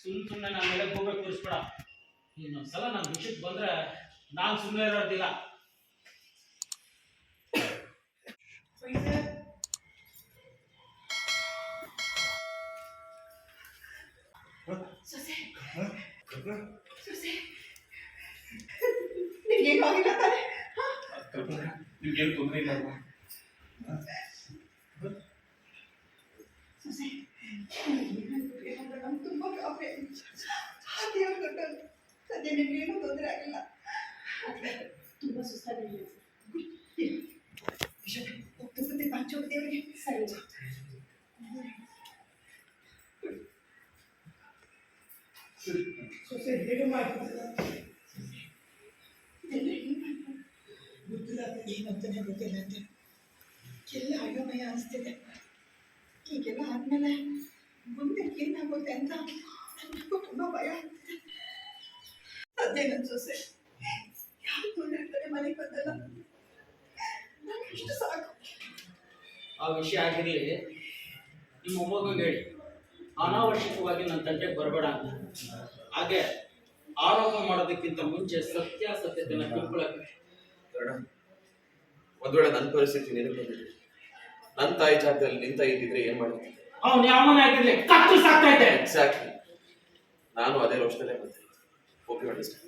ಸುಮ್ ಸುಮ್ಮನೆ ನನ್ನ ಮೇಲೆ ಗೋಬೆ ತೋರಿಸ್ಬೇಡ. ಇನ್ನೊಂದ್ಸಲ ನಮ್ಮ ವಿಷಯಕ್ಕೆ ಬಂದ್ರೆ ನಾನು ಸುಮ್ಮನೆ ಇರೋದಿಲ್ಲ. ಸೊಸೆ. ಸೊಸೆ. ನಿಮ್ಗೇನು ತೊಂದರೆ ಇಲ್ಲ ಅಲ್ವಾ? ಸೊಸೆ ನಂಗೆ ತುಂಬ ಕಾಫಿ ಆ ದೇವ್ರ ದೊಡ್ಡವ್ರು. ಸದ್ಯ ನಿಮ್ಗೇನು ತೊಂದರೆ ಆಗಿಲ್ಲ ತುಂಬ ಸುಸ್ತಾಗಿದೆ ಹೋಗ್ತು ಬುದ್ಧಿ ಪಂಚೋಗ ದೇವರಿಗೆ ಸರಿ ಸೊಸೆ ಹೇಗೆ ಮಾಡ್ತಿಲ್ಲ ಗೊತ್ತಿಲ್ಲ ಏನಂತಾನೆ ಗೊತ್ತಿಲ್ಲ ಅಂತೆ ಎಲ್ಲ ಅಯೋಮಯ ಅನಿಸ್ತಿದೆ ಹೀಗೆಲ್ಲ ಆದ್ಮೇಲೆ ಮುಂದೆ ಏನಾಗುತ್ತೆ ಅಂತ ನನಗೂ ತುಂಬ ಭಯ ಆಗ್ತಿದೆ. ಅದೇ ನನ್ನ ಸೊಸೆ? ಯಾರು ತೊಂದರೆ ಮನೆಗೆ ಬಂದಲ್ಲ ನನಗೆ ಸಾಕು. ಆ ವಿಷಯ ಆಗಿರಲಿ ನಿಮ್ಮ ಮೊಮ್ಮಗಂಗೆ ಹೇಳಿ. ಅನಾವಶ್ಯಕವಾಗಿ ನನ್ನ ತಂಟೆಗೆ ಬರಬೇಡ ಅಂತ. ಹಾಗೆ ಆರೋಪ ಮಾಡೋದಕ್ಕಿಂತ ಮುಂಚೆ ಸತ್ಯಾಸತ್ಯತೆನ ತಿಳ್ಕೊಳಕ್ಕೆ ಬೇಡ. ಒಂದ್ ವೇಳೆ ನನ್ನ ಪರಿಸ್ಥಿತಿ ನಿನಗೆ ನನ್ನ ತಾಯಿ ಜಾಗದಲ್ಲಿ ನಿಂತ ಇದ್ದಿದ್ರೆ ಏನ್ ಮಾಡ್ತೀನಿ ಅವನು ಯಾವನೇ ಆಗಿರ್ಲಿ? ಕತ್ತು ಎಕ್ಸಾಕ್ಟ್ಲಿ ನಾನು ಅದೇ ರೋಷದಲ್ಲೇ ಬಂದೆ ಓಕೆ ಅಂಡರ್ಸ್ಟ್ಯಾಂಡ್